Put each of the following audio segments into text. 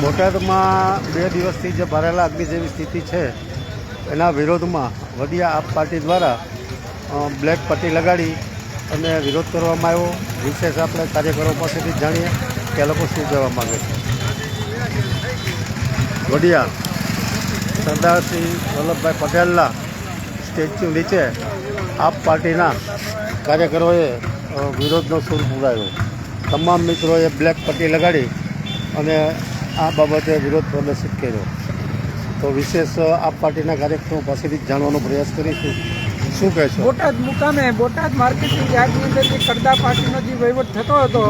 બોટાદમાં બે દિવસથી જે ભરેલા અગ્નિ જેવી સ્થિતિ છે, એના વિરોધમાં વડિયા આપ પાર્ટી દ્વારા બ્લેક પટ્ટી લગાડી અને વિરોધ કરવામાં આવ્યો. વિશેષ આપણે કાર્યકરો પાસેથી જાણીએ કે લોકો શું કહેવા માગે છે. વડિયા સરદારસિંહ વલ્લભભાઈ પટેલના સ્ટેચ્યુ નીચે આપ પાર્ટીના કાર્યકરોએ વિરોધનો સૂર પુરાવ્યો તમામ મિત્રોએ બ્લેક પટ્ટી લગાડી અને આ બાબતે વિરોધ પ્રદર્શિત કર્યો. તો વિશેષ આપ પાર્ટીના કાર્યક્રમો પાસેથી જાણવાનો પ્રયાસ કરીશું. શું કહેશો? બોટાદ મુકામે, બોટાદ માર્કેટિંગ યાર્ડની અંદર જે કરદા પાર્ટીનો જે વહીવટ થતો હતો,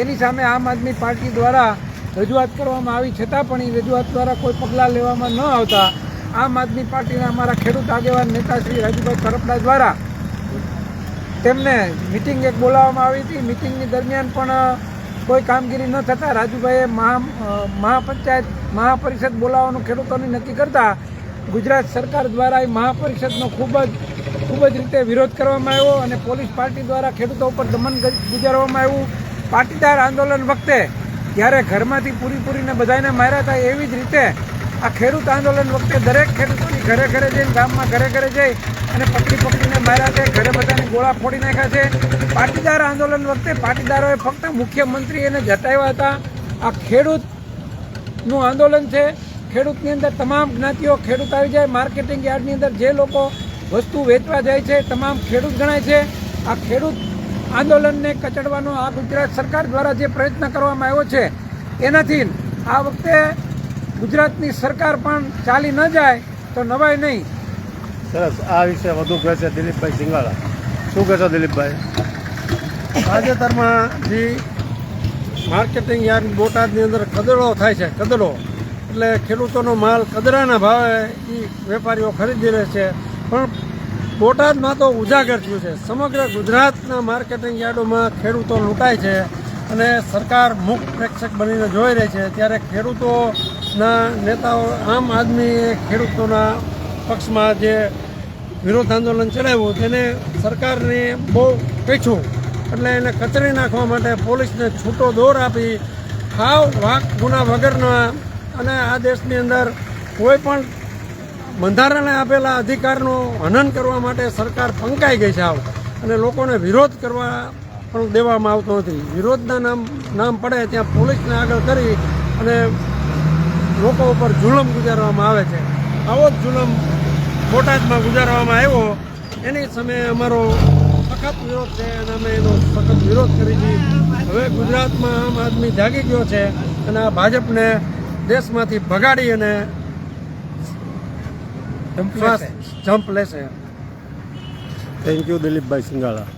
એની સામે આમ આદમી પાર્ટી દ્વારા રજૂઆત કરવામાં આવી. છતાં પણ એ રજૂઆત દ્વારા કોઈ પગલાં લેવામાં ન આવતા. આમ આદમી પાર્ટીના અમારા ખેડૂત આગેવાન નેતા શ્રી રાજુભાઈ કરપડા દ્વારા તેમને મિટિંગ એક બોલાવવામાં આવી હતી. મિટિંગની દરમિયાન પણ કોઈ કામગીરી ન થતાં રાજુભાઈએ મહા મહાપંચાયત, મહાપરિષદ બોલાવવાનું ખેડૂતોને નક્કી કરતા ગુજરાત સરકાર દ્વારા એ મહાપરિષદનો ખૂબ જ ખૂબ જ રીતે વિરોધ કરવામાં આવ્યો અને પોલીસ પાર્ટી દ્વારા ખેડૂતો ઉપર દમન ગુજારવામાં આવ્યું. પાટીદાર આંદોલન વખતે જ્યારે ઘરમાંથી પૂરી પૂરીને બધાને માર્યા હતા એવી જ રીતે આ ખેડૂત આંદોલન વખતે દરેક ખેડૂતોની ઘરે ઘરે જઈને, ગામમાં ઘરે ઘરે જઈ અને પકડી પકડીને માર્યા છે. ઘરે બધાને ગોળા ફોડી નાખ્યા છે. પાટીદાર આંદોલન વખતે પાટીદારોએ ફક્ત મુખ્યમંત્રી એને જતાવ્યા હતા. આ ખેડૂતનું આંદોલન છે. ખેડૂતની અંદર તમામ જ્ઞાતિઓ ખેડૂત આવી જાય. માર્કેટિંગ યાર્ડની અંદર જે લોકો વસ્તુ વેચવા જાય છે, તમામ ખેડૂત ગણાય છે. આ ખેડૂત આંદોલનને કચડવાનો આ ગુજરાત સરકાર દ્વારા જે પ્રયત્ન કરવામાં આવ્યો છે, એનાથી આ વખતે ગુજરાતની સરકાર પણ ચાલી ન જાય તો નવાય નહીં. સરસ. આ વિશે વધુ કહે છે દિલીપભાઈ સિંગાળા શું કહેશો દિલીપભાઈ? તાજેતરમાં જે માર્કેટિંગ યાર્ડ બોટાદની અંદર કદડો થાય છે કદડો એટલે ખેડૂતોનો માલ કદરાના ભાવે એ વેપારીઓ ખરીદી રહે છે. પણ બોટાદમાં તો ઉજાગર થયું છે. સમગ્ર ગુજરાતના માર્કેટિંગ યાર્ડોમાં ખેડૂતો લૂંટાય છે. અને સરકાર મુખ પ્રેક્ષક બનીને જોઈ રહી છે. ત્યારે ખેડૂતોના નેતાઓ, આમ આદમીએ ખેડૂતોના પક્ષમાં જે વિરોધ આંદોલન ચલાવ્યું, તેને સરકારને બહુ પીછું, એટલે એને કચરી નાખવા માટે પોલીસને છૂટો દોર આપી, હાવ વાક ગુના વગરના અને આ દેશની અંદર કોઈ પણ બંધારણે આપેલા અધિકારનું હનન કરવા માટે સરકાર પંકાઈ ગઈ છે આવ. અને લોકોને વિરોધ કરવા પણ દેવામાં આવતો નથી. વિરોધના નામ નામ પડે ત્યાં પોલીસને આગળ કરી અને લોકો ઉપર જુલમ ગુજારવામાં આવે છે. આવો જ જુલમ બોટાદમાં ગુજારવામાં આવ્યો. એની સામે અમારો સખત વિરોધ છે અને અમે એનો સખત વિરોધ કરી છે હવે ગુજરાતમાં આમ આદમી જાગી ગયો છે અને આ ભાજપને દેશમાંથી ભગાડી અને જમ્પ લેશે. Thank you Dilipbhai Singala.